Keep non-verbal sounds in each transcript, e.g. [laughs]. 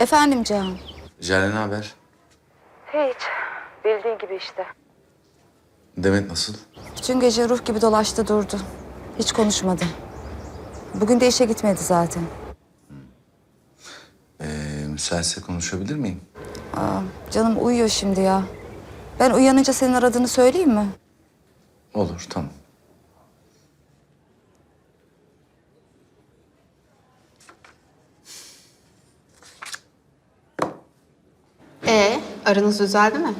Efendim Cihan. Jale ne haber? Hiç. Bildiğin gibi işte. Demet nasıl? Bütün gece ruh gibi dolaştı durdu. Hiç konuşmadı. Bugün de işe gitmedi zaten. Ee, müsaitse konuşabilir miyim? Aa, canım uyuyor şimdi ya. Ben uyanınca senin aradığını söyleyeyim mi? Olur, tamam. Ee, aranız düzeldi mi?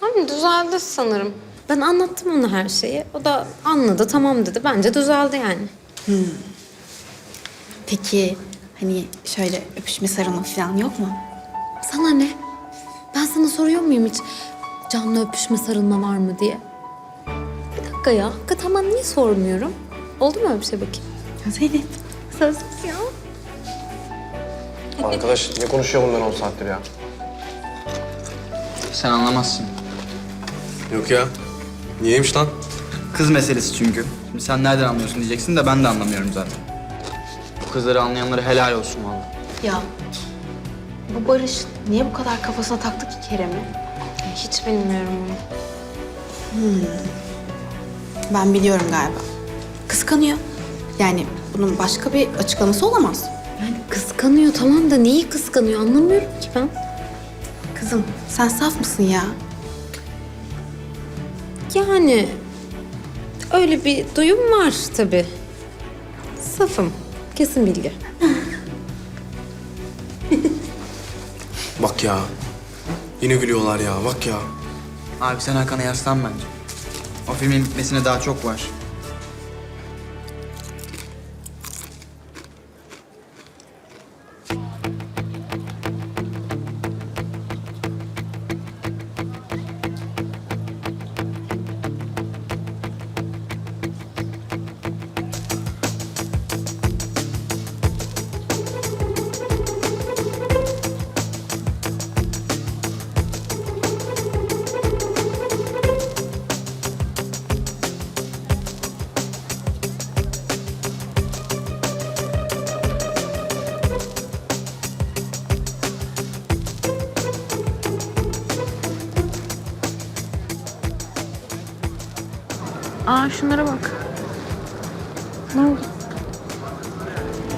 Hani düzeldi sanırım. Ben anlattım ona her şeyi. O da anladı, tamam dedi. Bence düzeldi yani. Peki hani şöyle öpüşme sarılma falan yok mu? Sana ne? Ben sana soruyor muyum hiç canlı öpüşme, sarılma var mı diye? Bir dakika ya. Hakikaten ben niye sormuyorum? Oldu mu öyle bir şey bakayım? Zeynep. Söz ya. Arkadaş ne konuşuyor bunlar 10 saattir ya? Sen anlamazsın. Yok ya. Niyeymiş lan? Kız meselesi çünkü. Şimdi sen nereden anlıyorsun diyeceksin de ben de anlamıyorum zaten. Bu kızları anlayanlara helal olsun vallahi. Ya bu Barış niye bu kadar kafasına taktı ki Kerem'i? Hiç bilmiyorum onu. Ben biliyorum galiba. Kıskanıyor. Yani bunun başka bir açıklaması olamaz. Yani kıskanıyor tamam da neyi kıskanıyor anlamıyorum ki ben. Kızım sen saf mısın ya? Yani öyle bir duyum var tabii. Safım. Kesin bilgi. Bak ya. Yine gülüyorlar ya bak ya. Abi sen Hakan'a yaslan bence. O filmin bitmesine daha çok var. Aa şunlara bak. Ne oldu?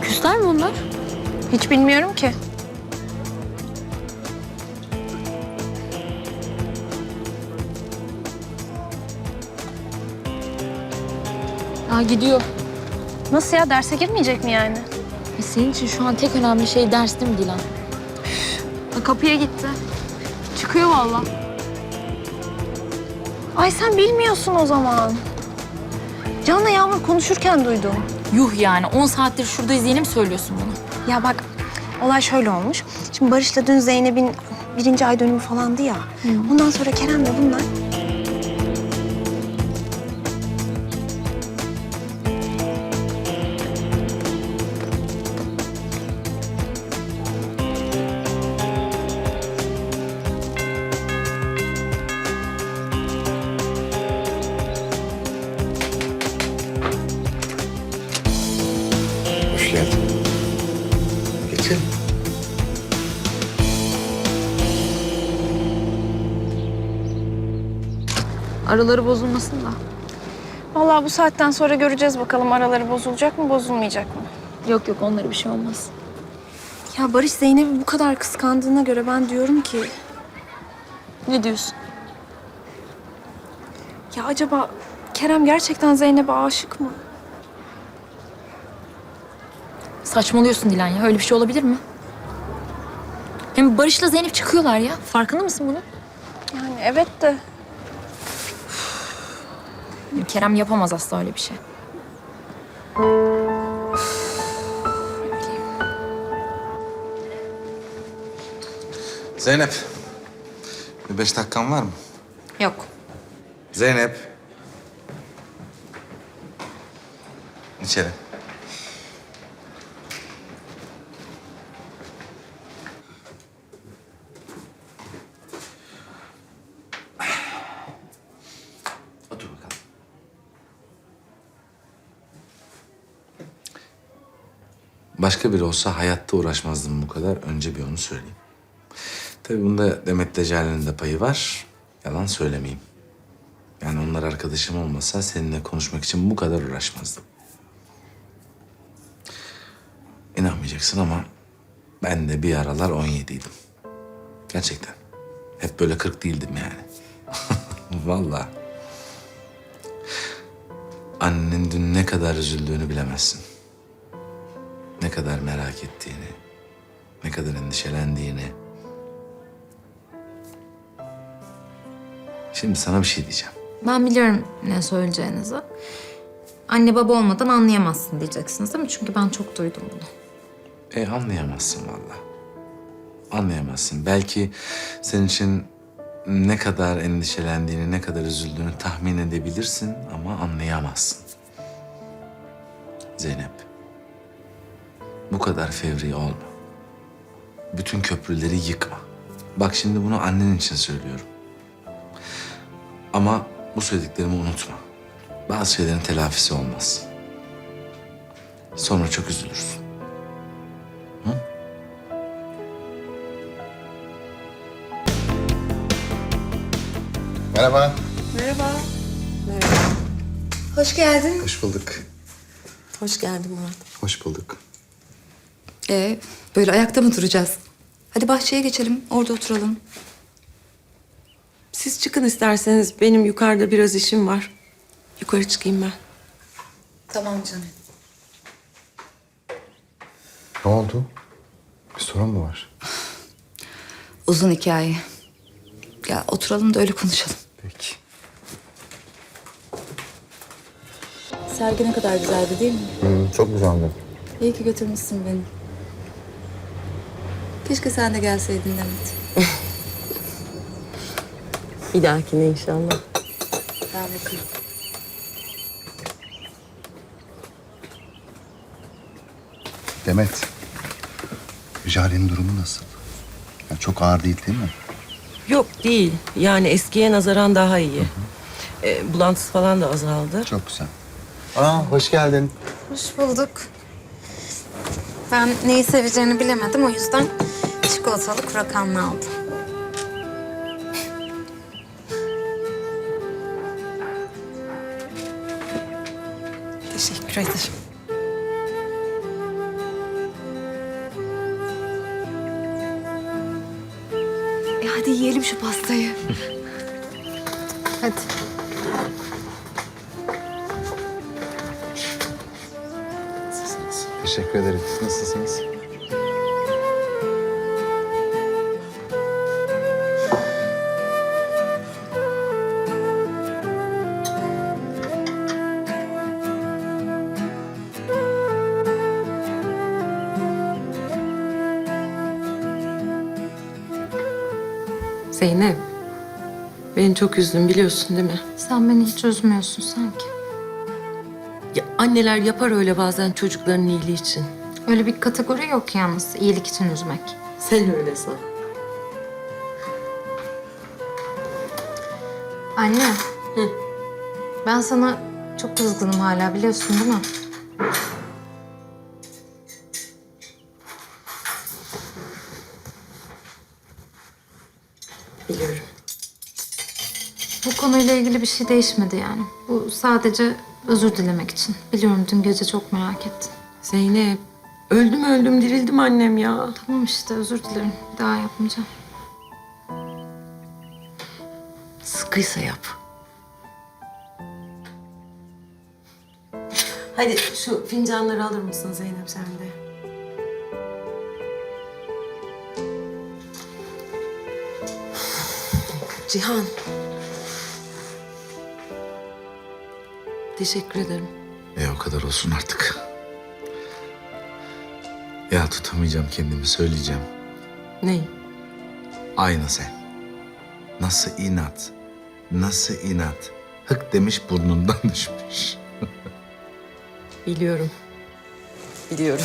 Küsler mi bunlar? Hiç bilmiyorum ki. Aa gidiyor. Nasıl ya? Derse girmeyecek mi yani? E senin için şu an tek önemli şey ders değil mi Dilan? Ha, kapıya gitti. Çıkıyor vallahi. Ay sen bilmiyorsun o zaman. Can'la Yağmur konuşurken duydum. Yuh yani 10 saattir şurada izleyenim söylüyorsun bunu. Ya bak olay şöyle olmuş. Şimdi Barış'la dün Zeynep'in birinci ay dönümü falandı ya. Ondan sonra Kerem'le bunlar Geçelim. Araları bozulmasın da. Vallahi bu saatten sonra göreceğiz bakalım araları bozulacak mı bozulmayacak mı? Yok yok onlara bir şey olmaz. Ya Barış Zeynep'i bu kadar kıskandığına göre ben diyorum ki Ne diyorsun? ya acaba Kerem gerçekten Zeynep'e aşık mı? Saçmalıyorsun Dilan ya öyle bir şey olabilir mi? Hem Barış'la Zeynep çıkıyorlar ya. Farkında mısın bunun? Yani evet de Kerem yapamaz asla öyle bir şey. Zeynep. Bir beş dakikan var mı? Yok. Zeynep. İçeri. Başka biri olsa hayatta uğraşmazdım bu kadar. Önce bir onu söyleyeyim. Tabii bunda Demet Decali'nin de payı var. Yalan söylemeyeyim. Yani onlar arkadaşım olmasa seninle konuşmak için bu kadar uğraşmazdım. İnanmayacaksın ama ben de bir aralar 17'ydim. Gerçekten. Hep böyle 40 değildim yani. [laughs] Vallahi. Annenin dün ne kadar üzüldüğünü bilemezsin. Ne kadar merak ettiğini, ne kadar endişelendiğini. Şimdi sana bir şey diyeceğim. Ben biliyorum ne söyleyeceğinizi. Anne baba olmadan anlayamazsın diyeceksiniz değil mi? Çünkü ben çok duydum bunu. E anlayamazsın vallahi. Anlayamazsın. Belki senin için ne kadar endişelendiğini, ne kadar üzüldüğünü tahmin edebilirsin ama anlayamazsın. Zeynep. Bu kadar fevri olma. Bütün köprüleri yıkma. Bak şimdi bunu annen için söylüyorum. Ama bu söylediklerimi unutma. Bazı şeylerin telafisi olmaz. Sonra çok üzülürsün. Merhaba. Hoş geldin. Hoş bulduk. Hoş geldin Murat. Hoş bulduk. Ee, böyle ayakta mı duracağız? Hadi bahçeye geçelim, orada oturalım. Siz çıkın isterseniz. Benim yukarıda biraz işim var. Yukarı çıkayım ben. Tamam canım. Ne oldu? Bir sorun mu var? [sighs] Uzun hikaye. Ya oturalım da öyle konuşalım. Peki. Sergi ne kadar güzeldi değil mi? çok güzeldi. İyi ki götürmüşsün beni. Keşke sen de gelseydin Demet. [laughs] Bir dahakine inşallah. Ben bakarım. Demet. Jale'nin durumu nasıl? Ya çok ağır değil değil mi? Yok değil. Yani eskiye nazaran daha iyi. Ee, bulantısı falan da azaldı. Çok güzel. Aa hoş geldin. Hoş bulduk. Ben neyi seveceğini bilemedim o yüzden çikolatalı kurakanlı aldım. Teşekkür ederim. E hadi yiyelim şu pastayı. Hadi. Teşekkür ederim. Nasılsınız? Zeynep. Beni çok üzdün biliyorsun değil mi? Sen beni hiç üzmüyorsun sanki. Ya anneler yapar öyle bazen çocukların iyiliği için. Öyle bir kategori yok yalnız iyilik için üzmek. Sen öyle san. Anne. Ben sana çok kızgınım hala biliyorsun değil mi? Konuyla ilgili bir şey değişmedi yani. Bu sadece özür dilemek için. Biliyorum dün gece çok merak ettin. Zeynep. Öldüm öldüm dirildim annem ya. Tamam işte özür dilerim. Bir daha yapmayacağım. Sıkıysa yap. Hadi şu fincanları alır mısın Zeynep sen de? Cihan. Teşekkür ederim. E o kadar olsun artık. Ya tutamayacağım kendimi söyleyeceğim. Ney? Aynı sen. Nasıl inat? Nasıl inat? Hık demiş burnundan [laughs] düşmüş. Biliyorum. Biliyorum.